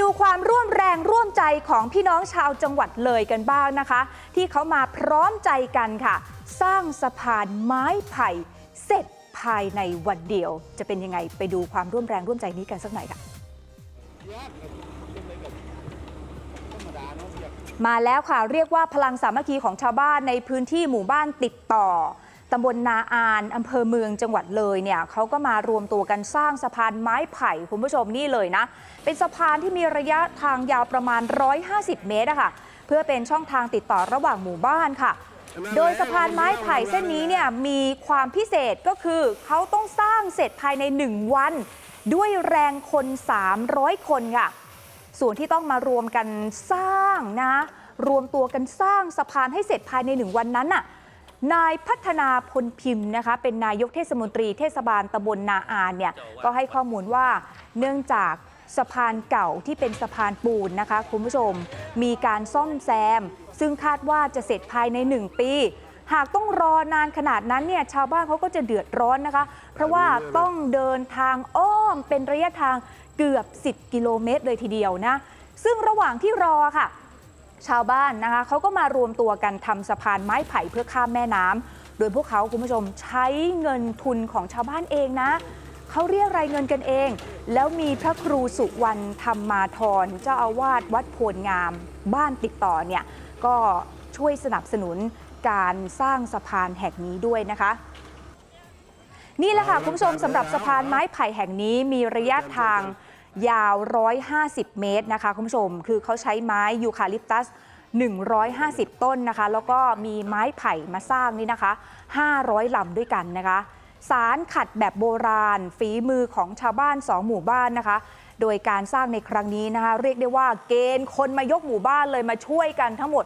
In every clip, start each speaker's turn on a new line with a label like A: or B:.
A: ดูความร่วมแรงร่วมใจของพี่น้องชาวจังหวัดเลยกันบ้างนะคะ ที่เขามาพร้อมใจกันค่ะ สร้างสะพานไม้ไผ่เสร็จภายในวันเดียว จะเป็นยังไงไปดูความร่วมแรงร่วมใจนี้กันสักหน่อยค่ะ มาแล้วค่ะเรียกว่าพลังสามัคคีของชาวบ้านในพื้นที่หมู่บ้านติดต่อ ตำบลนาอานอำเภอเมืองจังหวัดเลยเนี่ยเขาก็มารวมตัวกันสร้างสะพานไม้ไผ่คุณผู้ชมนี่เลยนะ เป็นสะพานที่มีระยะทางยาวประมาณ 150 เมตรอะค่ะ เพื่อเป็นช่องทางติดต่อระหว่างหมู่บ้านค่ะ โดยสะพานไม้ไผ่เส้นนี้เนี่ยมีความพิเศษก็คือเขาต้องสร้างเสร็จภายใน 1 วัน ด้วยแรงคน 300 คนค่ะ ส่วนที่ต้องมารวมกันสร้างนะ รวมตัวกันสร้างสะพานให้เสร็จภายในหนึ่งวันนั้นน่ะ นายพัฒนาพลพิมพ์นะคะเป็นนายกเทศมนตรีเทศบาลตำบลนาอานเนี่ยก็ให้ข้อมูลว่าเนื่องจากสะพานเก่าที่เป็นสะพานปูนนะคะคุณผู้ชม มีการซ่อมแซม ซึ่งคาดว่าจะเสร็จภายใน 1 ปี หากต้องรอนานขนาดนั้นเนี่ยชาวบ้านเขาก็จะเดือดร้อนนะคะ เพราะว่าต้องเดินทางอ้อมเป็นระยะทางเกือบ 10 กิโลเมตรเลยทีเดียวนะ ซึ่งระหว่างที่รอค่ะ ชาวบ้านนะคะเขาก็มารวมตัวกันทำสะพานไม้ไผ่เพื่อข้ามแม่น้ำโดยพวกเขาคุณผู้ชมใช้เงินทุนของชาวบ้านเองนะเขาเรียกรายเงินกันเอง แล้วมีพระครูสุวรรณธรรมาธรเจ้าอาวาสวัดโพลงาม บ้านติดต่อเนี่ยก็ช่วยสนับสนุนการสร้างสะพานแห่งนี้ด้วยนะคะ นี่แหละค่ะคุณผู้ชมสำหรับสะพานไม้ไผ่แห่งนี้มีระยะทาง ยาว 150 เมตรนะคะคุณผู้ชม คือเขาใช้ไม้ยูคาลิปตัส 150 ต้นนะคะ แล้วก็มีไม้ไผ่มาสร้างนี่นะคะ 500 ลำด้วยกันนะคะ สารขัดแบบโบราณ ฝีมือของชาวบ้าน 2 หมู่บ้านนะคะ โดยการสร้างในครั้งนี้นะคะ เรียกได้ว่าเกณฑ์คนมายกหมู่บ้านเลยมาช่วยกันทั้งหมด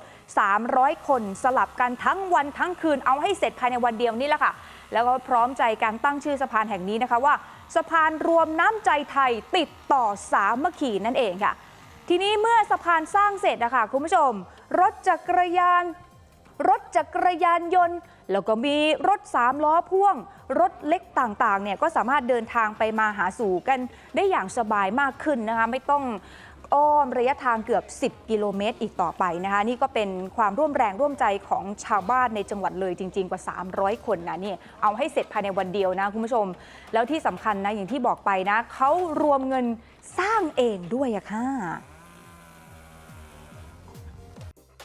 A: 300 คนสลับกันทั้งวันทั้งคืนเอาให้เสร็จภายในวันเดียวนี่แหละค่ะ แล้วก็พร้อมใจการตั้งชื่อสะพานแห่งนี้นะคะว่า สะพานรวมน้ำใจไทยติดต่อสามัคคีนั่นเองค่ะ ทีนี้เมื่อสะพานสร้างเสร็จนะคะคุณผู้ชม รถจักรยาน รถจักรยานยนต์ แล้วก็มีรถสามล้อพ่วง รถเล็กต่างๆเนี่ยก็สามารถเดินทางไปมาหาสู่กันได้อย่างสบายมากขึ้นนะคะไม่ต้อง อ้อมระยะทางเกือบ 10 กิโลเมตรอีกต่อไปนะคะ นี่ก็เป็นความร่วมแรงร่วมใจของชาวบ้านในจังหวัดเลยจริง ๆ กว่า 300 คนนะนี่เอาให้เสร็จภายในวันเดียวนะคุณผู้ชม แล้วที่สำคัญนะอย่างที่บอกไปนะเขารวมเงินสร้างเองด้วยอะค่ะ